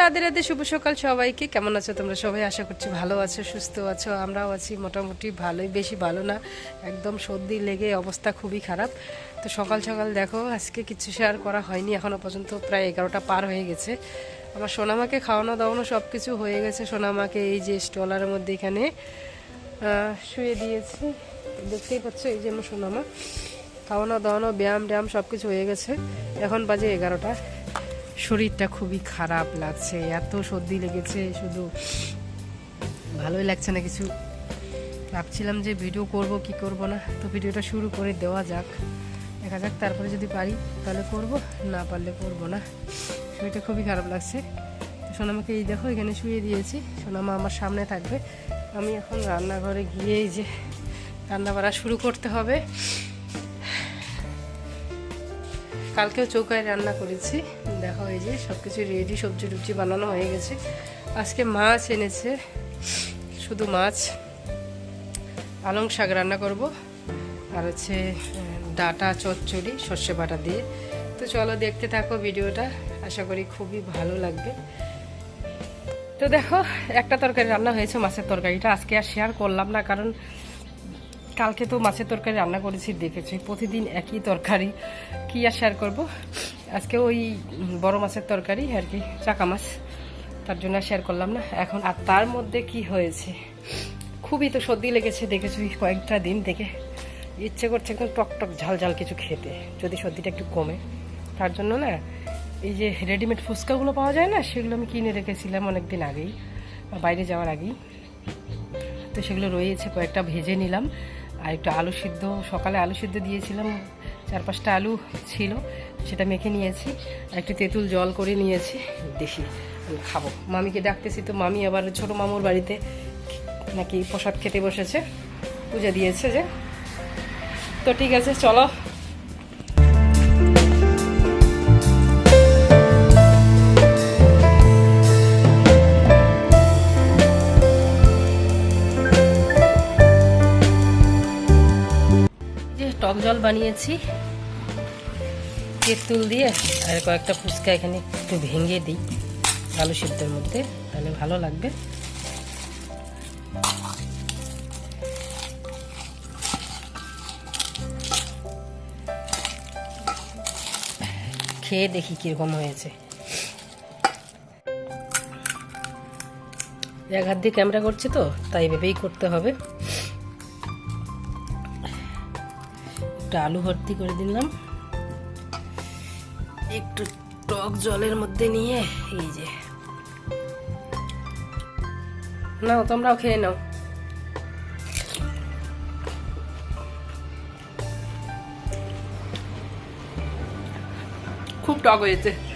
রাধে রাধে, শুভ সকাল সবাইকে। কেমন আছো তোমরা সবাই? আশা করছি ভালো আছো, সুস্থ আছো, আমরাও আছি। মোটামুটি ভালোই, বেশি ভালো না। একদম সর্দি লেগে অবস্থা খুবই খারাপ। তো সকাল সকাল দেখো, আজকে কিছু শেয়ার করা হয়নি এখনও পর্যন্ত প্রায় এগারোটা পার হয়ে গেছে। আমার সোনামাকে খাওয়ানো দাওয়ানো সব কিছু হয়ে গেছে। সোনামাকে এই যে স্টলারের মধ্যে এখানে শুয়ে দিয়েছি। দেখতেই পাচ্ছ এই যে আমার সোনামা। খাওয়ানো দাওয়ানো ব্যায়াম ট্যায়াম সব কিছু হয়ে গেছে। এখন বাজে এগারোটা। শরীরটা খুবই খারাপ লাগছে, এত সর্দি লেগেছে, শুধু ভালোই লাগছে না কিছু। ভাবছিলাম যে ভিডিও করব, কি করব না? তো ভিডিওটা শুরু করে দেওয়া যাক। দেখা যাক তারপরে যদি পারি, তাহলে করব, না পারলে করব না। শরীরটা খুবই খারাপ লাগছে। তো সোনামাকে এই দেখো, এখানে শুয়ে দিয়েছি। সোনামা আমার সামনে থাকবে। আমি এখন রান্নাঘরে গিয়ে এই যে রান্না বাড়া শুরু করতে হবে। কালকেও চৌকায় রান্না করেছি। দেখো এই যে সব কিছু রেডি সবজি টুবজি বানানো হয়ে গেছে। আজকে মাছ এনেছে, শুধু মাছ। পালং শাক রান্না করব, আর হচ্ছে ডাটা, চচ্চড়ি, সর্ষে বাটা দিয়ে। তো চলো দেখতে থাকো ভিডিওটা, আশা করি খুবই ভালো লাগবে। তো দেখো, একটা তরকারি রান্না হয়েছে, মাছের তরকারিটা। আজকে আর শেয়ার করলাম না, কারণ কালকে তো মাছের তরকারি রান্না করেছি, দেখেছি। প্রতিদিন একই তরকারি। কি আর শেয়ার করব? আজকে ওই বড় মাছের তরকারি আর কি, চাকা মাছ। তার জন্য শেয়ার করলাম না। এখন আর তার মধ্যে কি হয়েছে? খুবই তো সর্দি লেগেছে, দেখেছি কয়েকটা দিন থেকে। ইচ্ছে করছে একদম টক টক ঝাল ঝাল কিছু খেতে, যদি সর্দিটা একটু কমে। তার জন্য না, এই যে রেডিমেড ফুচকাগুলো পাওয়া যায় না, সেগুলো আমি কিনে রেখেছিলাম অনেক দিন আগেই বাইরে যাওয়ার আগেই। তো সেগুলো রয়েছে, কয়েকটা ভেজে নিলাম। আর একটু আলু সিদ্ধ, সকালে আলু সিদ্ধ দিয়েছিলাম চার পাঁচটা আলু ছিল, সেটা মেখে নিয়েছি। আর একটু তেঁতুল জল করে নিয়েছি, দেখি খাব। মামিকে ডাকতেছি তো মামি আবার ছোট মামুর বাড়িতে নাকি প্রসাদ খেতে বসেছে, পূজা দিয়েছে যে। তো ঠিক আছে, চলো। টক জল বানিয়েছি। তেঁতুল দিয়ে আর কয়েকটা ফুচকা এখানে একটু ভেঙে দিই আলু সিদ্ধের মধ্যে, তাহলে ভালো লাগবে। খেয়ে দেখি কীরকম হয়েছে। এক হাত দিয়ে ক্যামেরা করছি তো, তাই ভেবেই করতে হবে। একটু আলু ভর্তি করে দিলাম। একটু টক জলের মধ্যে নিয়ে এই যে। নাও, তোমরাও খেয়ে নাও। খুব টক হয়েছে।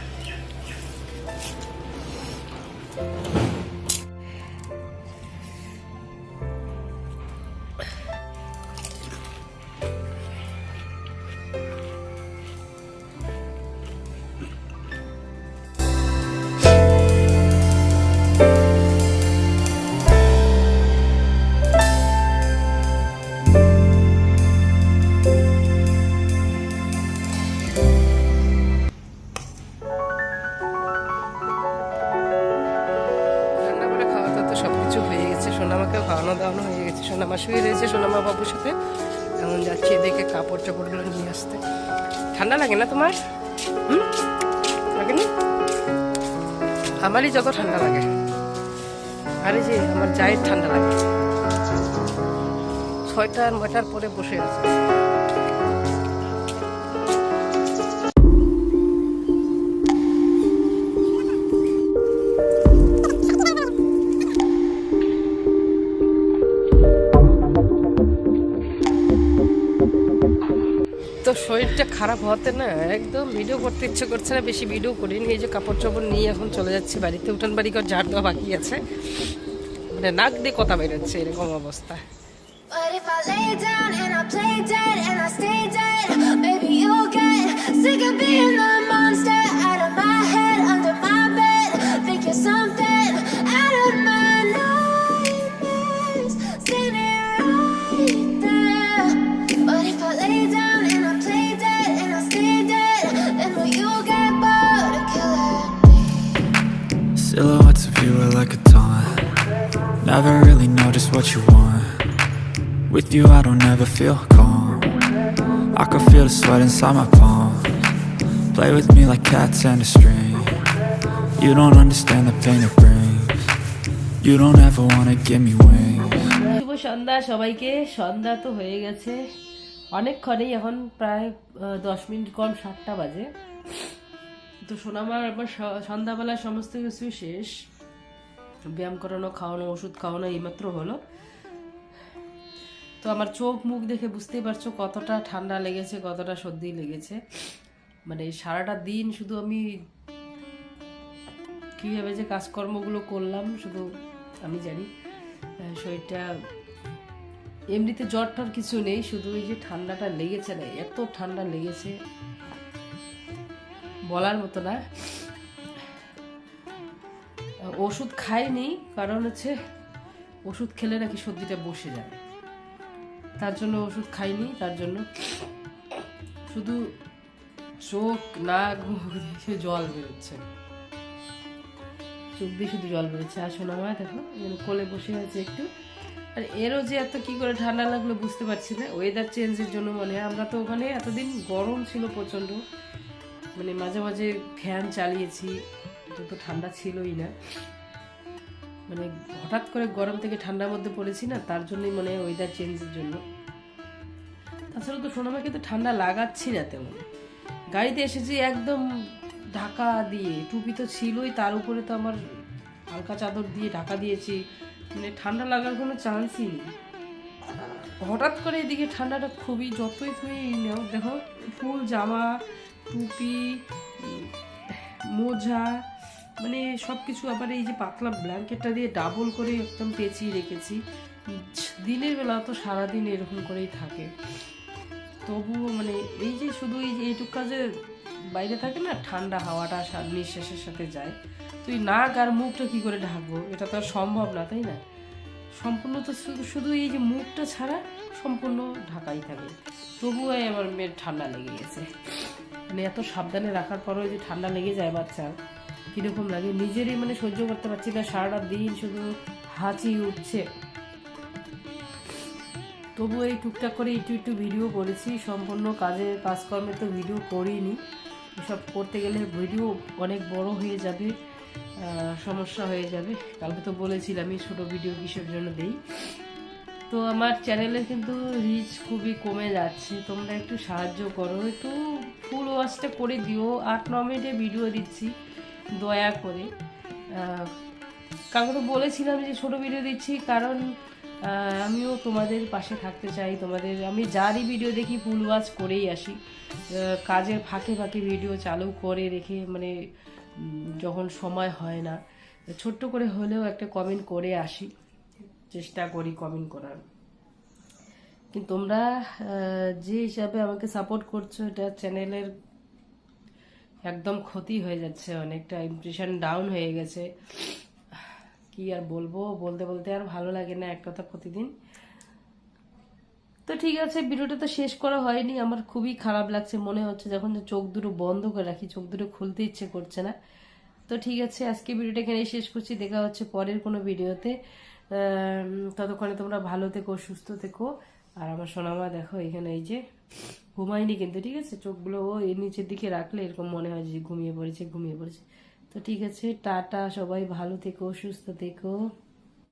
এদিকে কাপড় চাপড়গুলো নিয়ে আসতে। ঠান্ডা লাগে না তোমার? আমারই যত ঠান্ডা লাগে। আরে যে, আমার জায়ের ঠান্ডা লাগে। ছয়টার, নয়টার পরে বসে আছে। শরীরটা খারাপ হতে না একদম ভিডিও করতে ইচ্ছে করছে না বেশি ভিডিও করিনি। এই যে কাপড় চোপড় নিয়ে এখন চলে যাচ্ছে বাড়িতে উঠান বাড়ি ঘর ঝাড় দেওয়া বাকি আছে। মানে নাক দিয়ে কথা বেরোচ্ছে এরকম অবস্থা। But if I lay down and I play dead and I stay dead, you'll get sick of being the Never really know just what you want. With you, I don't ever feel calm. I can feel the sweat inside my palms. Play with me like cats and a string. You don't understand the pain it brings. You don't ever wanna give me wings. শুভ সন্ধ্যা সবাইকে সন্ধ্যা তো হয়ে গেছে অনেকক্ষণেই এখন প্রায় দশ minute কম সাতটা বাজে তো সোনামার আবার স- সন্ধ্যাবেলা সমস্ত কিছু শেষ ব্যায়াম করানো, খাওয়ানো, ওষুধ খাওয়ানো এইমাত্র হলো। তো আমার চোখ মুখ দেখে বুঝতেই পারছ কতটা ঠান্ডা লেগেছে, কতটা সর্দি লেগেছে। মানে সারাটা দিন শুধু আমি কীভাবে যে কাজকর্মগুলো করলাম, শুধু আমি জানি শরীরটা এমনিতে জ্বর টর কিছু নেই, শুধু এই যে ঠান্ডাটা লেগেছে না, এত ঠান্ডা লেগেছে, বলার মতো না। ওষুধ খাইনি, কারণ হচ্ছে ওষুধ খেলে নাকি সর্দিটা বসে যাবে তার জন্য ওষুধ খাইনি, তার জন্য শুধু চোখ মুখ দিয়ে জল বেরোচ্ছে। চোখ দিয়ে শুধু জল বেরোচ্ছে। আর শোনা মা, দেখো কোলে বসে আছে একটু। আর এরও যে এত কি করে ঠান্ডা লাগল বুঝতে পারছি না। ওয়েদার চেঞ্জের জন্য মনে হয় আমরা তো ওখানে এতদিন গরম ছিল প্রচণ্ড। মানে মাঝে মাঝে ফ্যান চালিয়েছি। এটা তো ঠান্ডা ছিলই না। মানে হঠাৎ করে গরম থেকে ঠান্ডার মধ্যে পড়েছি না, তার জন্যই মানে ওয়েদার চেঞ্জের জন্য। তাছাড়া তো সোনামাকে তো ঠান্ডা লাগাচ্ছি না তেমন। গাড়িতে এসেছি একদম ঢাকা দিয়ে, টুপি তো ছিলই, তার উপরে তো আমার হালকা চাদর দিয়ে ঢাকা দিয়েছি। মানে ঠান্ডা লাগার কোনো চান্সই নেই। হঠাৎ করে এদিকে ঠান্ডাটা খুবই, যতই তুমি নাও, দেখো, ফুল, জামা, টুপি মোজা মানে সব কিছু আবার এই যে পাতলা ব্ল্যাঙ্কেটটা দিয়ে ডাবল করে একদম পেঁচিয়ে রেখেছি। দিনের বেলা তো সারাদিন এরকম করেই থাকে। তবুও মানে এই যে শুধু এই যে এইটুক কাজে বাইরে থাকে না, ঠান্ডা হাওয়াটা নিঃশ্বাসের সাথে যায়। তুই নাক আর মুখটা কি করে ঢাকবো? এটা তো আর সম্ভব না, তাই না? সম্পূর্ণ তো শুধু শুধু এই যে মুখটা ছাড়া সম্পূর্ণ ঢাকাই থাকে। তবুও আমার মেয়ের ঠান্ডা লেগে গেছে। মানে এত সাবধানে রাখার পরেও যে ঠান্ডা লেগে যায় বাচ্চার। কীরকম লাগে? নিজেরই মানে সহ্য করতে পারছি না, সারাটা দিন শুধু হাঁচি উঠছে। তবু এই টুকটাক করে একটু একটু ভিডিও করেছি, সম্পূর্ণ কাজের কাজকর্মে তো ভিডিও করিনি। এসব করতে গেলে ভিডিও অনেক বড় হয়ে যাবে সমস্যা হয়ে যাবে। কালকে তো বলেছিলামই ছোটো ভিডিও কিসের জন্য দেই? তো আমার চ্যানেলে কিন্তু রিচ খুবই কমে যাচ্ছে। তোমরা একটু সাহায্য করো, একটু ফুল ওয়াশটা করে দিও। আট, ন মিনিটে ভিডিও দিচ্ছি। দয়া করে। তো বলেছিলাম যে ছোট ভিডিও দিচ্ছি, কারণ আমিও তোমাদের পাশে থাকতে চাই, তোমাদের, আমি যারই ভিডিও দেখি, ফুল ওয়াচ করেই আসি। কাজের ফাঁকে ফাঁকে ভিডিও চালু করে রেখে মানে যখন সময় হয় না, ছোট্ট করে হলেও একটা কমেন্ট করে আসি, চেষ্টা করি কমেন্ট করার। কিন্তু তোমরা যে হিসাবে আমাকে সাপোর্ট করছ, এটা চ্যানেলের একদম ক্ষতি হয়ে যাচ্ছে, অনেকটা ইমপ্রেশন ডাউন হয়ে গেছে। কি আর বলব, বলতে বলতে আর ভালো লাগে না এক কথা প্রতিদিন। তো ঠিক আছে, ভিডিওটা তো শেষ করা হয়নি, আমার খুবই খারাপ লাগছে, মনে হচ্ছে যখন চোখ দুটো বন্ধ করে রাখি, চোখ দুটো খুলতে ইচ্ছে করছে না। তো ঠিক আছে, আজকে ভিডিওটা এখানেই শেষ করছি, দেখা হচ্ছে পরের কোনো ভিডিওতে। ততক্ষণে তোমরা ভালো থেকো, সুস্থ থেকো। আর আমার সোনামা, দেখো এখানে এই যে ঘুমায়নি কিন্তু, ঠিক আছে? চোখগুলো এই নিচের দিকে রাখলে এরকম মনে হয় যে ঘুমিয়ে পড়েছে ঘুমিয়ে পড়েছে। তো ঠিক আছে, টাটা, সবাই ভালো থেকো, সুস্থ থেকো।